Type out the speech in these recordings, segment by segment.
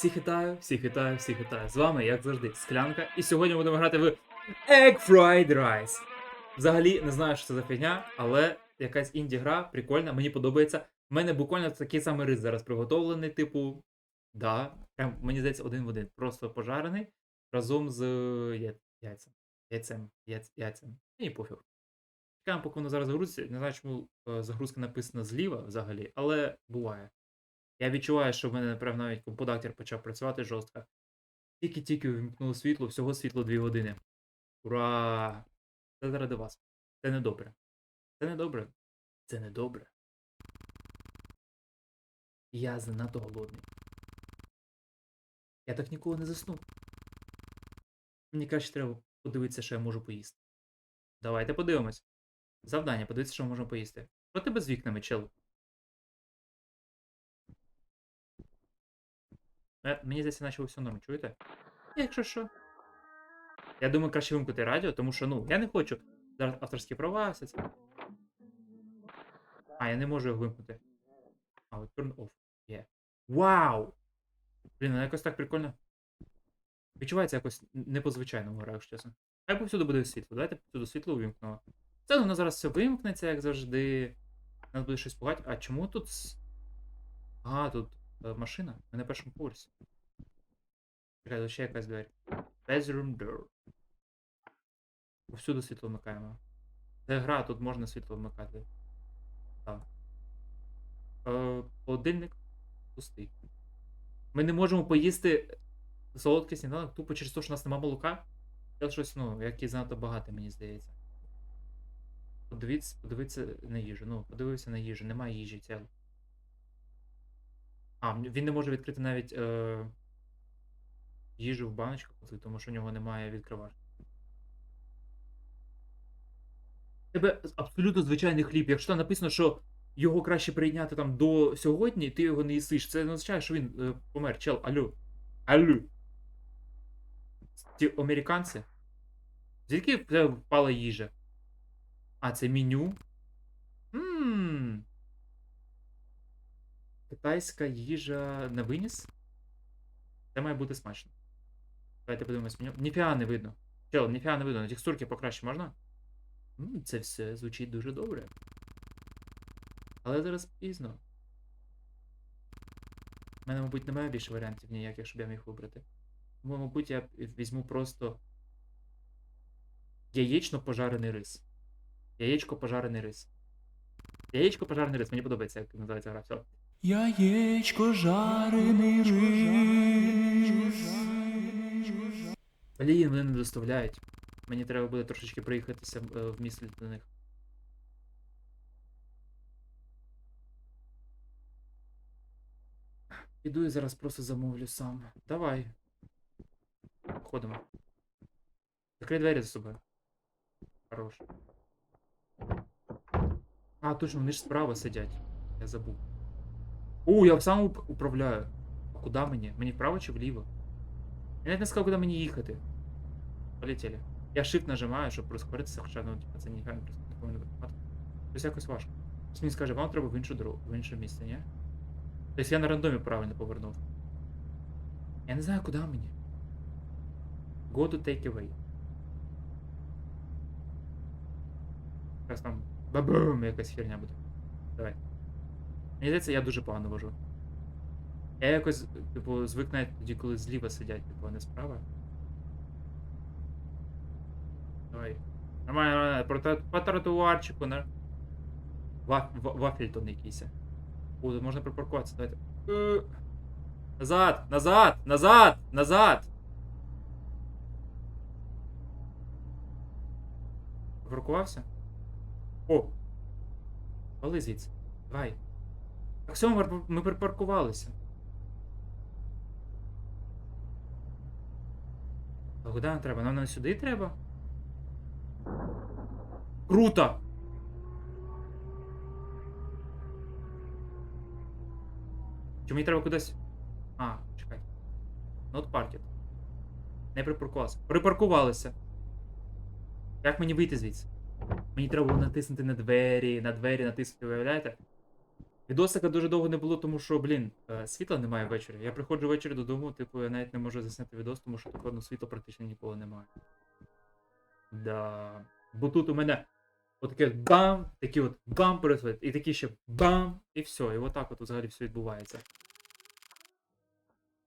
Всіх вітаю, всіх вітаю, всіх вітаю. З вами, як завжди, склянка. І сьогодні будемо грати в Egg Fried Rice. Взагалі не знаю, що це за фігня, але якась інді-гра, прикольна, мені подобається. У мене буквально такий самий рис зараз приготовлений, типу. Да, прям мені здається, один в один. Просто пожарений разом з яйцем. Яйцем, яйцем, яйцем. Мені пофіг. Чекаємо, поки воно зараз загрузиться. Не знаю, чому е, загрузка написана зліва взагалі, але буває. Я відчуваю, що в мене, напевно, навіть компудактор почав працювати жорстко. Тільки-тільки вимкнуло світло, всього світло 2 години. Ура! Це заради вас. Це не добре. Це не добре. Це не добре. Я занадто голодний. Я так ніколи не засну. Мені краще треба подивитися, що я можу поїсти. Давайте подивимось. Завдання, подивитися, що ми можемо поїсти. Що тебе з вікнами, чел? Мені здається, наче все норм, чуєте? Якщо що. Я думаю, краще вимкнути радіо, тому що, ну, я не хочу. Зараз авторські права, все це. А, я не можу його вимкнути. А, от turn off. Є. Вау! Блін, ну якось так прикольно. Відчувається якось не по-звичайному гра, якщо чесно. Хай повсюди буде світло. Давайте повсюди світло увімкнемо. Це воно зараз все вимкнеться, як завжди. Нас буде щось пугати. А чому тут. А, тут е, машина. Ми на першому поверсі. Чекай, ще якась двері. Bedroom door. Повсюди світло вмикаємо. Це гра, тут можна світло вмикати. Так. Е, холодильник пустий. Ми не можемо поїсти солодкий сніданок тупо через те, що у нас нема молока. Це щось, ну, який занадто багато, мені здається. Подивіться, подивіться на їжу. Ну, подивився на їжу, немає їжі ціло. А, він не може відкрити навіть е, їжу в баночках, тому що в нього немає відкривачки. Тебе абсолютно звичайний хліб. Якщо там написано, що його краще прийняти там до сьогодні, ти його не їсиш. Це не означає, що він е, помер. Чел, алло. Алло. Ті американці? Звідки впала їжа? А, це меню. Ммм. Китайська їжа на виніс? Це має бути смачно. Давайте подивимось меню. Ніфіга не видно. Чел, ніфіга не видно. Текстурки покраще можна? Це все звучить дуже добре. Але зараз пізно. У мене, мабуть, немає більше варіантів ніяких, щоб я міг вибрати. Тому, мабуть, я візьму просто яєчно пожарений рис. Яєчко пожарений рис. Яєчко пожарений рис. Мені подобається, як називається гра. Все. Яєчко жарений рис. Блін, вони не доставляють. Мені треба буде трошечки проїхатися е, в місті до них. Піду і зараз просто замовлю сам. Давай. Ходимо. Закрий двері за собою. Хорош. А, точно, вони ж справа сидять. Я забув. О, я сам управляю. А куди мені? Мені вправо чи вліво? Я навіть не сказав, куди мені їхати. Полетели. Я shift нажимаю, щоб прискоритися, хоча ну, типа, це ніфіга не прискорити. Тобто якось важко. Ось мені скаже, вам треба в іншу дорогу, в інше місце, ні? Тобто я на рандомі правильно повернув. Я не знаю, куди мені. Go to take away. Зараз там бабум, якась херня буде. Давай. Мені здається, я дуже погано вожу. Я якось, типу, звик навіть тоді, коли зліва сидять, типу, а не справа. Давай. Нормально, нормально. По, по тротуарчику, на. Ва, ва, вафельтон якийсь. О, тут можна припаркуватися, давайте. Назад! Назад! Назад! Назад! Припаркувався? О! Вали звідси. Давай. Так все, ми, припаркувалися. А куди нам треба? Нам не сюди треба? Круто! Чи мені треба кудись. А, чекай. Not parked. Не припаркувалися. Припаркувалися. Як мені вийти звідси? Мені треба було натиснути на двері, на двері натиснути, виявляєте? Відосика дуже довго не було, тому що, блін, е, світла немає ввечері. Я приходжу ввечері додому, типу, я навіть не можу засняти відос, тому що типу, ну, світла практично ніколи немає. Да. Бо тут у мене отаке от бам, такі от бам происходить, і такі ще бам, і все. І отак от взагалі все відбувається.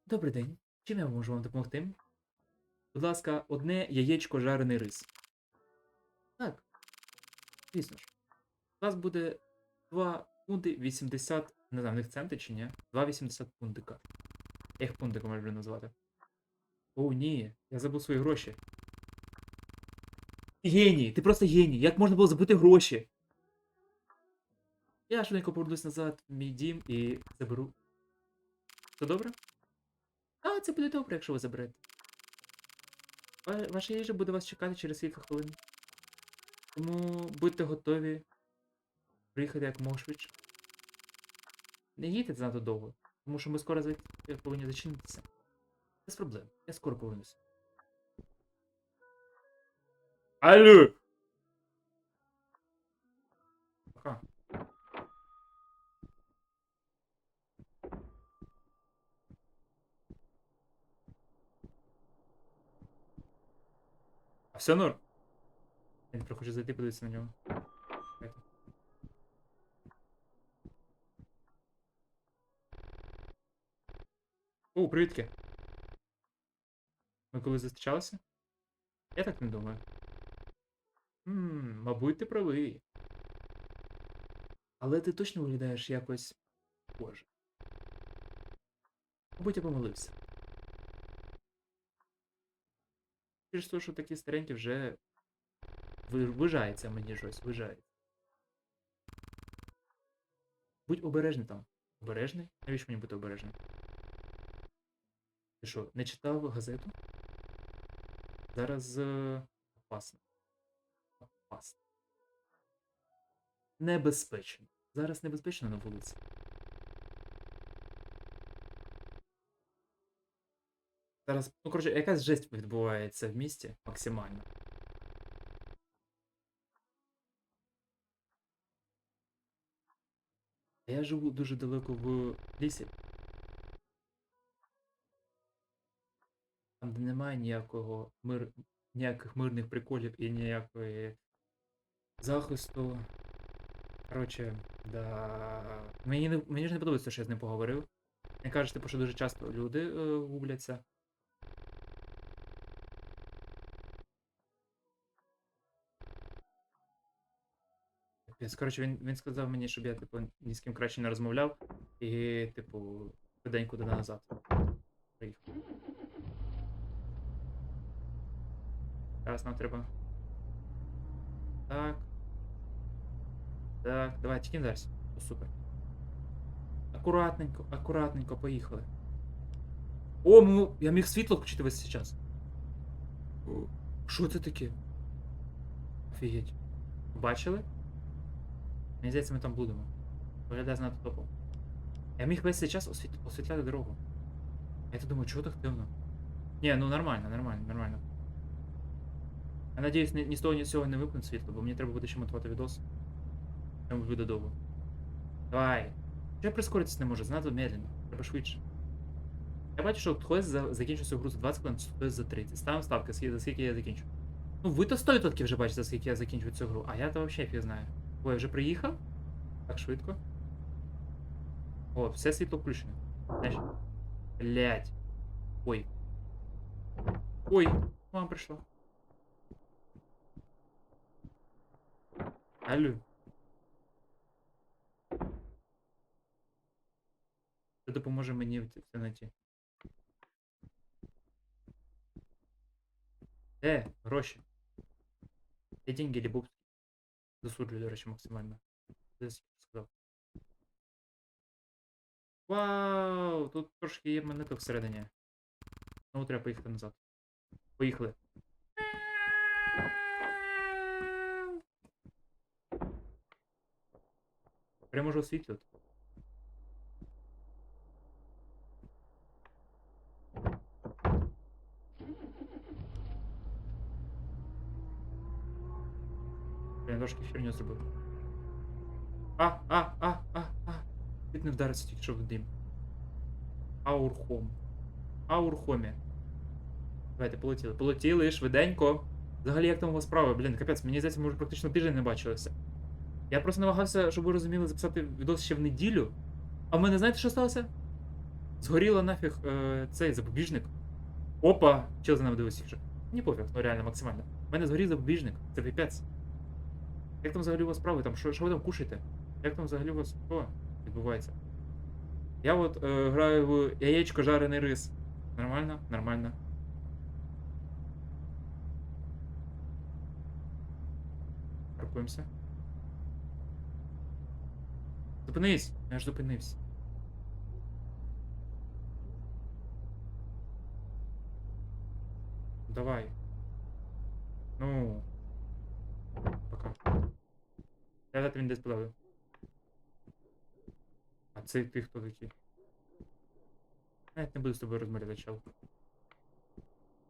Добрий день. Чим я можу вам допомогти? Будь ласка, одне яєчко жарений рис. Так. Звісно ж. У вас буде 2 фунти 80. Не знаю, в них центи чи ні? 2,80 пундика. Я їх пундиком люблю назвати. О, ні, я забув свої гроші. Геній, ти просто геній. Як можна було забути гроші? Я швиденько повернусь назад в мій дім і заберу. Все добре? А, це буде добре, якщо ви заберете. Ваша їжа буде вас чекати через кілька хвилин. Тому будьте готові приїхати як мого швидше. Не їдьте занадто довго, тому що ми скоро за- повинні зачинитися. Без проблем. Я скоро повернуся. Алло! Ага. А все норм? Я не зайти, подивитися на нього. О, привітки. Ми коли зустрічалися? Я так не думаю. Ммм, мабуть, ти правий. Але ти точно виглядаєш якось схоже. Мабуть, я помилився. Через те, що такі старенькі вже вижається мені щось, вижається. Будь обережний там. Обережний? Навіщо мені бути обережним? Ти що, не читав газету? Зараз е, опасно. Опасно. Небезпечно. Зараз небезпечно на вулиці. Зараз, ну коротше, якась жесть відбувається в місті максимально. Я живу дуже далеко в лісі. Там де немає ніякого мир... ніяких мирних приколів і ніякої захисту. Коротше, да. Мені. Мені ж не подобається, що я з ним поговорив. Мені кажуть, типу, що дуже часто люди е, губляться. Коротше, він, він сказав мені, щоб я, типу, ні з ким краще не розмовляв. І, типу, швиденько до назад. Приїхав. Зараз нам треба. Так. Так, давай, тільки зараз. О, супер. Акуратненько, акуратненько, поїхали. О, ну, я міг світло включити весь час. Що це таке? Офігеть. Бачили? Мені здається, ми там будемо. Виглядає занадто топом. Я міг весь цей час освіт... освітляти дорогу. Я то думаю, чого так темно? Ні, ну нормально, нормально, нормально. Я надіюсь, ні, ні з того, ні з цього не випне світло, бо мені треба буде ще монтувати відос. Прямо буде довго. Давай. Чого я прискоритися не можу? Занадто медленно. Треба швидше. Я бачу, що хтось за... закінчив цю гру за 20 хвилин, хтось за 30. Ставимо ставки, за скільки я закінчу. Ну, ви то 100% вже бачите, за скільки я закінчу цю гру, а я то взагалі фіг знаю. Ой, я вже приїхав? Так швидко. О, все світло включено. Знаєш? Блять. Ой. Ой, мама прийшла. Алло. Це допоможе мені в це знайти. Е, гроші. Де деньги, Лібовський? Засуджую, до речі, максимально. Десь сказав. Вау! Тут трошки є монеток всередині. Ну, треба поїхати назад. Поїхали. Прямо можу освітлювати. Блін, трошки херню зробив. А, а, а, а, а. не вдарився тільки що в дим. Аурхом. Аурхомі. Давайте, полетіли. Полетіли швиденько. Взагалі, як там у вас справи? Блін, капець, мені здається, ми вже практично тиждень не бачилися. Я просто намагався, щоб ви розуміли, записати відос ще в неділю. А в мене знаєте, що сталося? Згоріла нафіг е, цей запобіжник. Опа! Чел за нами дивився вже. Ні пофіг, ну реально максимально. У мене згорів запобіжник, це піпець. Як там взагалі у вас справи? Там, що, що ви там кушаєте? Як там взагалі у вас що відбувається? Я от е, граю в яєчко жарений рис. Нормально? Нормально. Паркуємося. Зупинись! Я ж зупинився. Давай. Ну. Пока. Дати він десь подав. А це ти хто такий? Навіть не буду з тобою розмовляти, чел.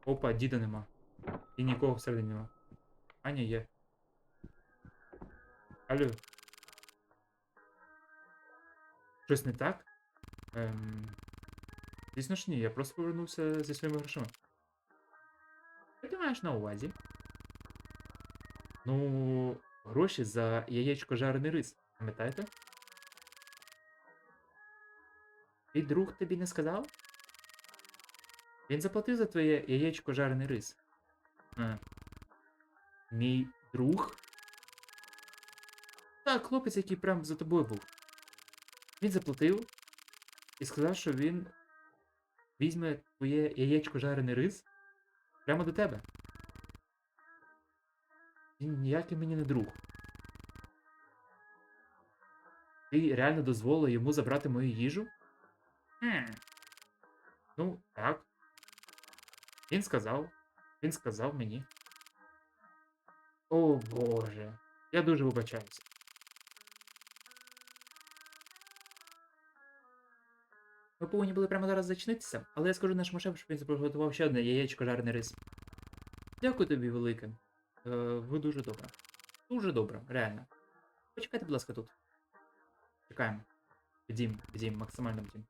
Опа, діда нема. І нікого всередині нема. Аня є. Алло. Щось не так? Ем... Звісно ж ні, я просто повернувся зі своїми грошима. Що ти маєш на увазі? Ну, гроші за яєчко жарений рис. Пам'ятаєте? Твій друг тобі не сказав? Він заплатив за твоє яєчко жарений рис. А. Мій друг? Так, хлопець, який прям за тобою був. Він заплатив і сказав, що він візьме твоє яєчко жарений рис прямо до тебе. Він ніякий мені не друг. Ти реально дозволила йому забрати мою їжу? Хм. Ну, так. Він сказав. Він сказав мені. О боже. Я дуже вибачаюся. Ми повинні були прямо зараз зачинитися, але я скажу нашому шефу, щоб він приготував ще одне яєчко жарений рис. Дякую тобі, велике. Е, ви дуже добре. Дуже добре, реально. Почекайте, будь ласка, тут. Чекаємо. Бдім, бдім, максимально бдім.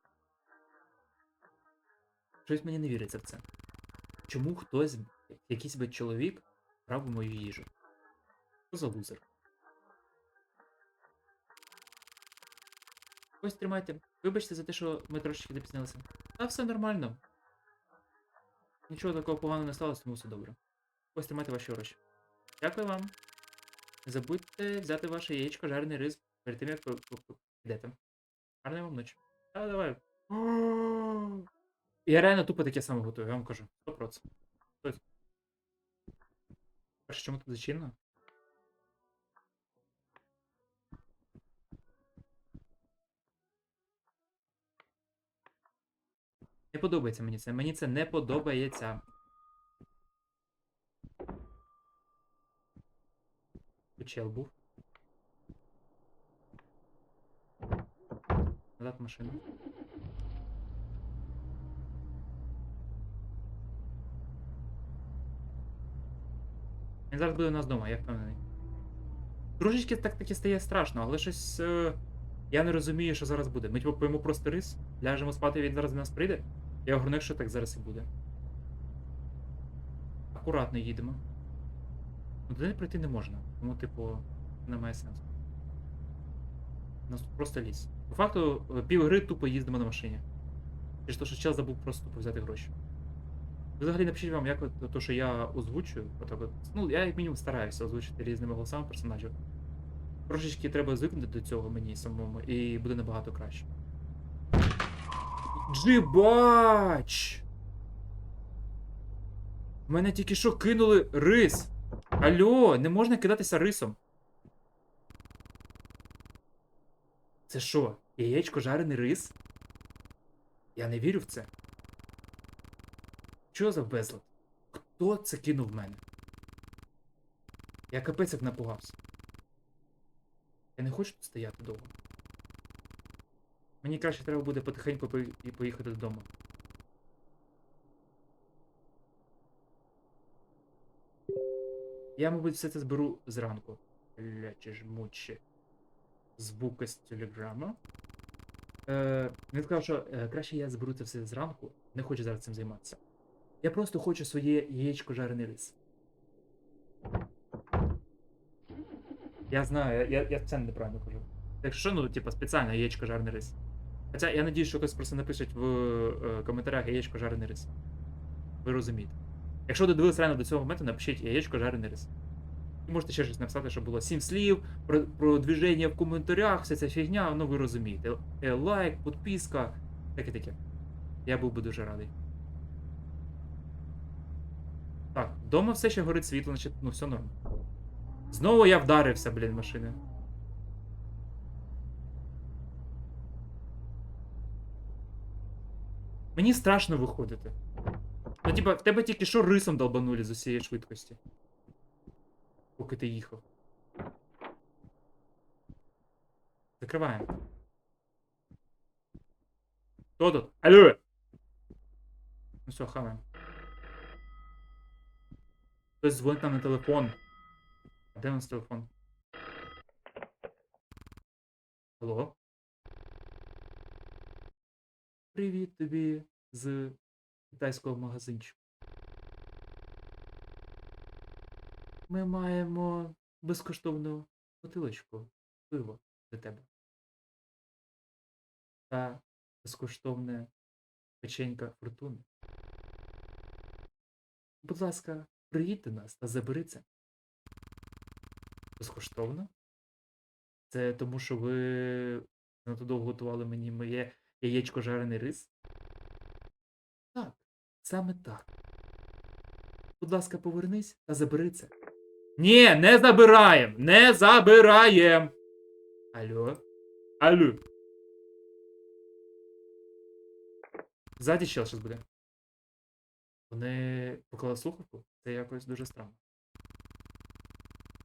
Щось мені не віриться в це. Чому хтось, якийсь би чоловік, брав мою їжу? Що за лузер? Ось тримайте. Вибачте за те, що ми трошечки запізнилися. Та все нормально. Нічого такого поганого не сталося, тому все добре. Ось тримайте ваші гроші. Дякую вам. Не забудьте взяти ваше яєчко, жарений рис перед тим, як підете. Гарної вам ночі. Та давай. Я реально тупо таке саме готую, я вам кажу. 100%. Ось. Перше, чому тут зачинено? Подобається мені це. Мені це не подобається. Чел був. Назад машину. Він зараз буде у нас вдома, я впевнений. Трошечки так таки стає страшно, але щось. Е... Я не розумію, що зараз буде. Ми типу поїмо просто рис, ляжемо спати, він зараз до нас прийде. Я огорну, що так зараз і буде. Акуратно їдемо. Ну, туди пройти не можна. Тому, типу, немає сенсу. У нас просто ліс. По факту, е, пів гри тупо їздимо на машині. Через те, що чел забув просто тупо взяти гроші. Взагалі напишіть вам, як от, то, що я озвучую. Ну, я як мінімум стараюся озвучити різними голосами персонажів. Трошечки треба звикнути до цього мені самому, і буде набагато краще. Джибач! Мене тільки що кинули рис. Алло, не можна кидатися рисом. Це що? Яєчко жарений рис? Я не вірю в це. Що за безлад? Хто це кинув в мене? Я капець як напугався. Я не хочу тут стояти довго. Мені краще треба буде потихеньку і поїхати додому. Я, мабуть, все це зберу зранку. Ляче ж муче. Звука з телеграма. Е, він сказав, що е, краще я зберу це все зранку, не хочу зараз цим займатися. Я просто хочу своє яєчко жарений рис. Я знаю, я, я, це неправильно кажу. Так що, ну, типа, спеціально яєчко жарений рис. Хоча я надію, що хтось просто напишуть в е, коментарях яєчко жарений рис. Ви розумієте. Якщо додивились реально до цього моменту, напишіть яєчко жарений рис. І можете ще щось написати, щоб було 7 слів, про, про движення в коментарях, вся ця фігня, ну ви розумієте. Е, лайк, підписка, таке таке. Я був би дуже радий. Так, вдома все ще горить світло, значить, ну все норм. Знову я вдарився, блін, машини. Мені страшно виходити. Ну, типа, в тебе тільки що рисом долбанули з усієї швидкості. Поки ти їхав. Закриваємо. Хто тут? Алло! Ну все, хаваємо. Хтось дзвонить нам на телефон. А де у нас телефон? Алло? Привіт тобі з китайського магазинчику. Ми маємо безкоштовну бутилочку пива для тебе. Та безкоштовне печенька фортуни. Будь ласка, приїдь до нас та забери це. Безкоштовно? Це тому, що ви надто довго готували мені моє яєчко жарений рис? Так, саме так. Будь ласка, повернись та забери це. Ні, не забираєм! Не забираєм! Алло? Алло? Ззаді ще щось буде. Вони поклали слухавку? Це якось дуже странно.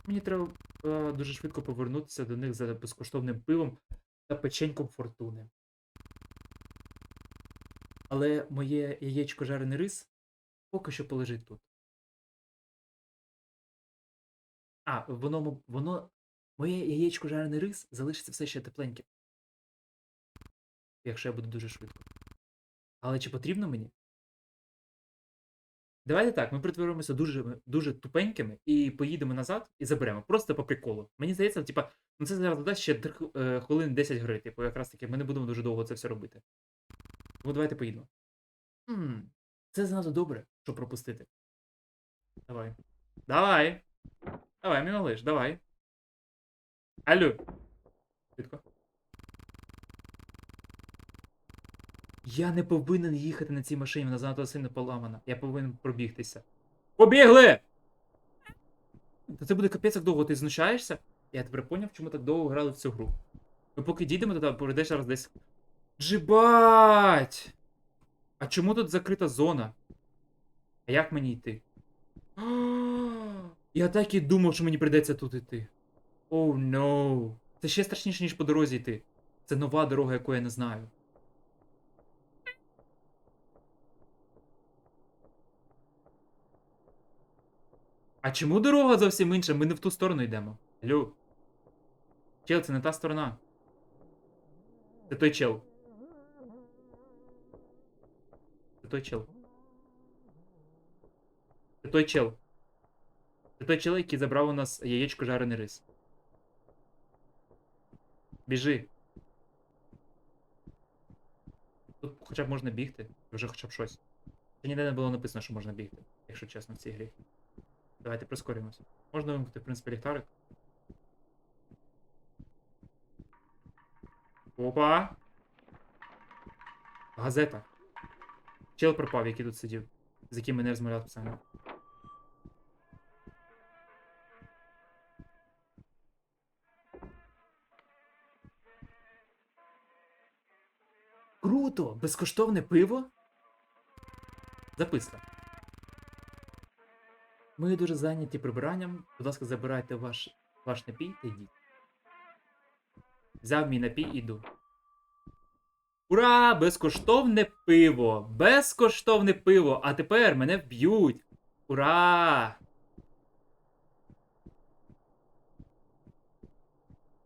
Мені треба е, дуже швидко повернутися до них за безкоштовним пивом та печеньком фортуни. Але моє яєчко жарений рис поки що полежить тут. А, воно, воно. Моє яєчко жарений рис залишиться все ще тепленьким. Якщо я буду дуже швидко. Але чи потрібно мені? Давайте так, ми притворимося дуже, дуже тупенькими і поїдемо назад і заберемо. Просто по приколу. Мені здається, типа, ну це зараз дасть ще е, хвилин 10 гри. Типу, якраз таки ми не будемо дуже довго це все робити. Тому давайте поїдемо. Хм, це занадто добре, щоб пропустити. Давай. Давай. Давай, мій малиш, давай. Алло. Швидко. Я не повинен їхати на цій машині, вона занадто сильно поламана. Я повинен пробігтися. Побігли! Та це буде капець як довго, ти знущаєшся? Я тепер поняв, чому так довго грали в цю гру. Ми поки дійдемо туди, пройдеш зараз десь. Джибать! А чому тут закрита зона? А як мені йти? Я так і думав, що мені прийдеться тут йти. Оу, oh, no. Це ще страшніше, ніж по дорозі йти. Це нова дорога, яку я не знаю. А чому дорога зовсім інша? Ми не в ту сторону йдемо. Алло. Чел, це не та сторона. Це той чел. Це чел. Це чел. Це той чел, який забрав у нас яєчко жарений рис. Біжи. Тут хоча б можна бігти. Вже хоча б щось. Ще ніде не було написано, що можна бігти, якщо чесно, в цій грі. Давайте прискоримося. Можна вимкнути, в принципі, ліхтарик. Опа! Газета. Чел пропав, який тут сидів, з яким ми не розмовляли спеціально. Круто! Безкоштовне пиво? Записка. Ми дуже зайняті прибиранням. Будь ласка, забирайте ваш, ваш напій та йдіть. Взяв мій напій і йду. Ура! Безкоштовне пиво! Безкоштовне пиво! А тепер мене вб'ють! Ура!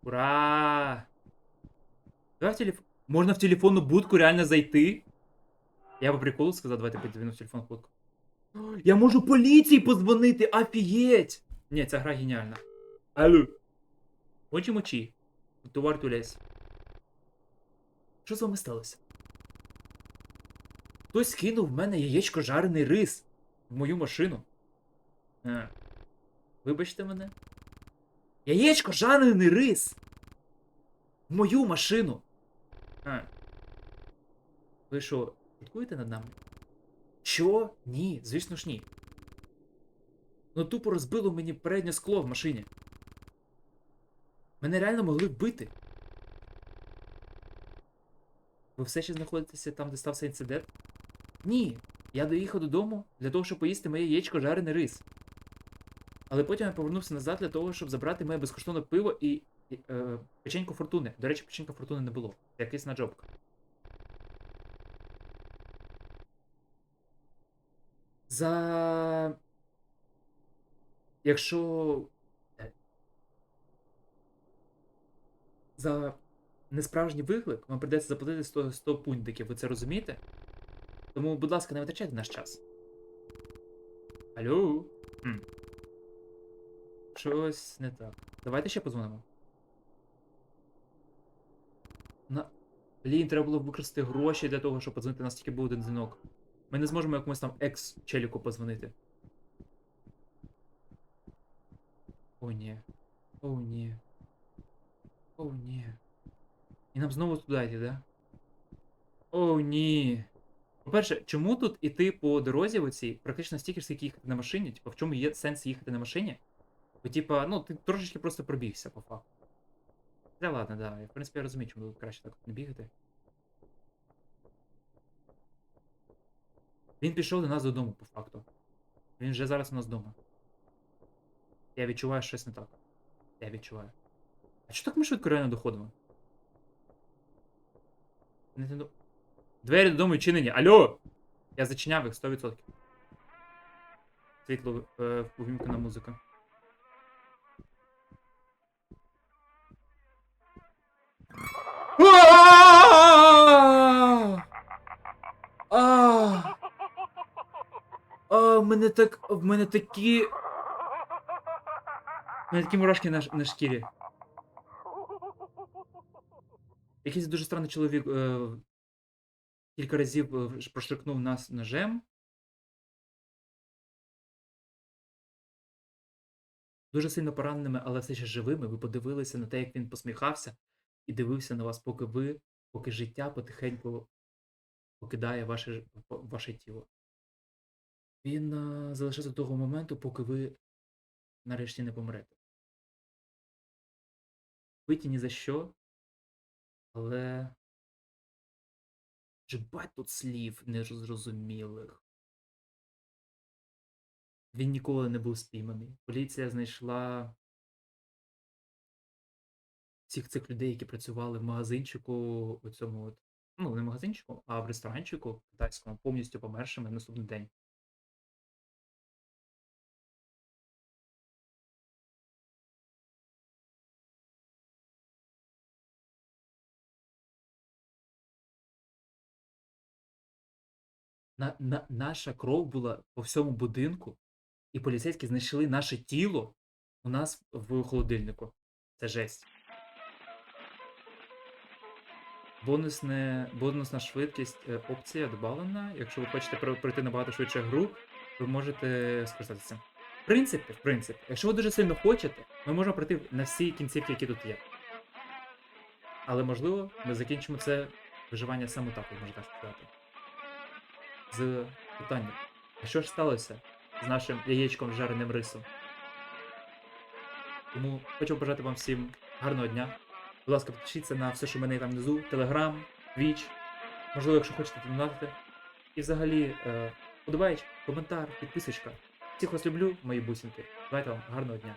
Ура! Давай телефон. Можна в телефонну будку реально зайти. Я по приколу сказав, давайте подзвоню в телефонну будку. Я можу поліції подзвонити, офігеть! Ні, ця гра геніальна. Алло. Очі мочі. Товар тулясь. Що з вами сталося? Хтось кинув в мене яєчко жарений рис в мою машину. А. Вибачте мене. Яєчко жарений рис! В мою машину! А. Ви що, шуткуєте над нами? Що? Ні, звісно ж ні. Ну тупо розбило мені переднє скло в машині. Мене реально могли вбити. Ви все ще знаходитеся там, де стався інцидент? Ні. Я доїхав додому для того, щоб поїсти моє яєчко жарений рис. Але потім я повернувся назад для того, щоб забрати моє безкоштовне пиво і, і е, печеньку фортуни. До речі, печенька фортуни не було. Якийсь наджобка. За. Якщо. е, За несправжній виклик вам прийдеться заплатити 100, 100 пунктиків, ви це розумієте? Тому, будь ласка, не витрачайте наш час. Алло? Хм. Щось не так. Давайте ще подзвонимо. На... Блін, треба було використати гроші для того, щоб подзвонити, нас тільки був один дзвінок. Ми не зможемо якомусь там екс-челіку позвонити. О, ні. О, ні. О, ні. І нам знову туди йти, да? О, ні. По-перше, чому тут іти по дорозі оцій практично стільки ж, скільки їхати на машині? Типа, в чому є сенс їхати на машині? Бо, типа, ну, ти трошечки просто пробігся, по факту. Та ладно, да. Я, в принципі, я розумію, чому краще так не бігати. Він пішов до нас додому, по факту. Він вже зараз у нас вдома. Я відчуваю щось не так. Я відчуваю. А чого так ми швидко реально доходимо? Двері додому відчинені. Алло! Я зачиняв їх 100%. Світло е, музика. А! В мене так. В мене такі. В мене такі мурашки на, на шкірі. Якийсь дуже странний чоловік е, кілька разів е, проштрикнув нас ножем. Дуже сильно пораненими, але все ще живими. Ви подивилися на те, як він посміхався, і дивився на вас, поки ви, поки життя потихеньку покидає ваше, ваше тіло. Він е, залишився до того моменту, поки ви нарешті не помрете. Биті ні за що, але. Жбать тут слів незрозумілих. Він ніколи не був спійманий. Поліція знайшла всіх цих людей, які працювали в магазинчику, у цьому от, ну, не магазинчику, а в ресторанчику китайському, повністю помершими на наступний день. На, на, наша кров була по всьому будинку, і поліцейські знайшли наше тіло у нас в холодильнику. Це жесть. Бонусне, бонусна швидкість е, опція додана. Якщо ви хочете пройти набагато швидше гру, ви можете скористатися. В принципі, в принципі, якщо ви дуже сильно хочете, ми можемо пройти на всі кінцівки, які тут є. Але можливо, ми закінчимо це виживання саме так, можна так сказати. З питанням. А що ж сталося з нашим яєчком з жареним рисом? Тому хочу побажати вам всім гарного дня. Будь ласка, підпишіться на все, що в мене там внизу, Telegram, Twitch. Можливо, якщо хочете донатити. І взагалі, е, подобаєч, коментар, підписочка. Всіх вас люблю, мої бусинки. Давайте вам гарного дня.